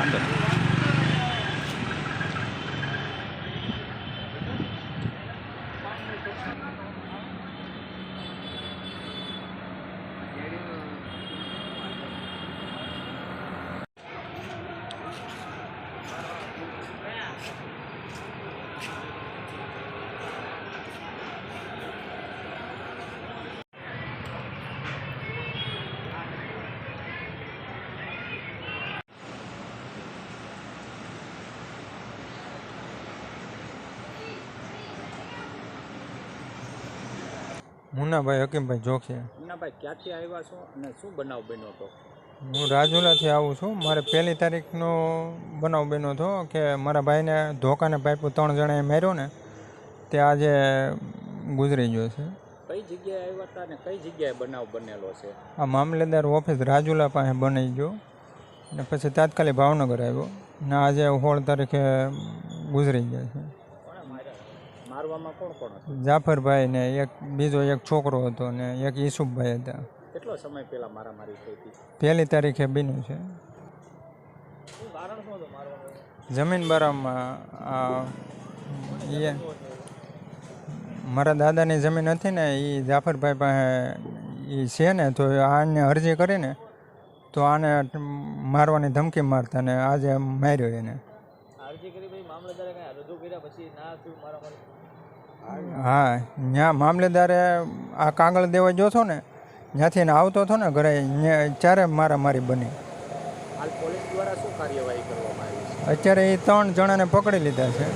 wonderful. Munnabhai હકીમભાઈ જોખી. Munnabhai ક્યાંથી આવ્યા છો અને શું બનાવ બન્યો હતો હું રાજુલાથી આવું છું. મારે પહેલી તારીખનો બનાવ બન્યો હતો કે મારા ભાઈને ધોકાને પાઇપો ત્રણ જણાએ માર્યો ને તે આજે ગુજરી ગયો છે. કઈ જગ્યાએ આવ્યા હતા અને કઈ જગ્યાએ બનાવ બનેલો છે? આ મામલેદાર ઓફિસ રાજુલા પાસે બની ગયો ને પછી તાત્કાલિક ભાવનગર આવ્યો ને આજે સોળ તારીખે ગુજરી ગયા છે. મારવામાં કોણ કોણ હતું? જાફરભાઈ ને એક બીજો એક છોકરો હતો ને એક ઈસુફભાઈ હતા. કેટલો સમય પહેલા મારામારી થઈ હતી? પહેલી તારીખે બીનું છે. જમીન બારામાં આ એ મારા દાદાની જમીન હતી ને એ જાફરભાઈ પાસે એ છે ને તો આને અરજી કરીને તો આને મારવાની ધમકી મારતા ને આજે માર્યો એને. અરજી કરી પછી મામલતદારે કઈ રજૂ કર્યા પછી ના થયું મારામારી હા ત્યાં મામલેદારે આ કાગળ દેવા જોશો છો ને ત્યાંથી એને આવતો હતો ને ઘરે ચારે ત્યારે મારામારી બની. અત્યારે એ ત્રણ જણાને પકડી લીધા છે.